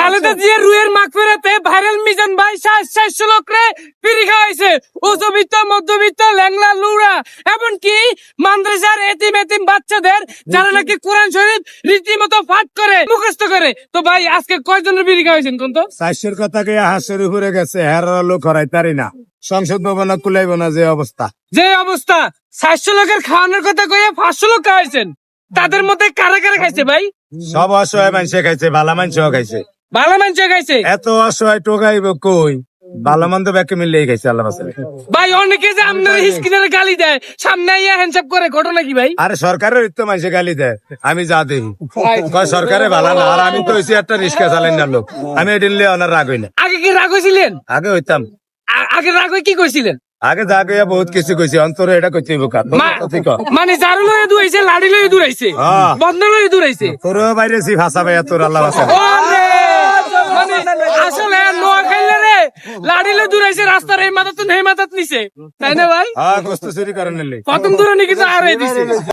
খালেদা জিয়ার রুয়ের মাগফিরাতে ভাইরাল মিজান ভাই লোকরে খাওয়াইছে। উচ্চবিত্ত মধ্যবিত্ত ল্যাংলা লুড়া এমনকি মাদ্রাসার এতিম এতিম বাচ্চাদের যারা নাকি কোরআন শরীফ রীতিমতো পাঠ করে মুখস্থ করে। তো ভাই আজকে কয়জনের বিড়ি খাওয়াইছেন কোন তো? কথা কে হাসের উপরে গেছে হ্যার লোক হরাই তারি না। সংসদ ভবন কুলাইব না যে অবস্থা। যে অবস্থা সাতশো লোকের খাওয়ানোর কথা কইয়া পাঁচশো লোক খাওয়াইছেন। তাদের মধ্যে কারা কারা খাইছে ভাই? সব অসহায় মানুষে খাইছে ভালা মানুষও খাইছে। ভালো মানুষ খাইছে? এত অসহায় টোকাইব কই? ভালো মন্দ ব্যাকে মিলিয়ে খাইছে আল্লাহ বাসালে ভাই অনেকে যে আপনার স্ক্রিনের গালি দেয় সামনে আইয়া হ্যান্ডসাপ করে ঘটনা কি ভাই? আরে সরকারের তো মানুষে গালি দেয় আমি যা দেখি কয় সরকারে ভালো না আর আমি তো হইছি একটা রিক্সা চালাই না লোক। আমি লিয়ে অনার রাগ হই না। আগে কি রাগ হয়েছিলেন আগে হইতাম। আগে রাগ হয়ে কি কইছিলেন? আগে যা গিয়া বহুত কিছু কৈছে অন্তরে এটা কইতে হইব কা? মানে জারু লয়ে দুয়াইছে লাড়ি লয়ে দূরাইছে আইছে বন্ধ লয়ে দূরাইছে। তোর বাইরে সি ভাষা ভাইয়া তোর আল্লাহ আছে! মানে আসলে নোয়া খাইলে রে লাড়ি লয়ে দূরাইছে রাস্তার এই মাথা তো নেই মাথাত নিছে। তাই না ভাই? হ্যাঁ কষ্ট চুরি করেন প্রথম দূরে নাকি তো আড়াই দিছে।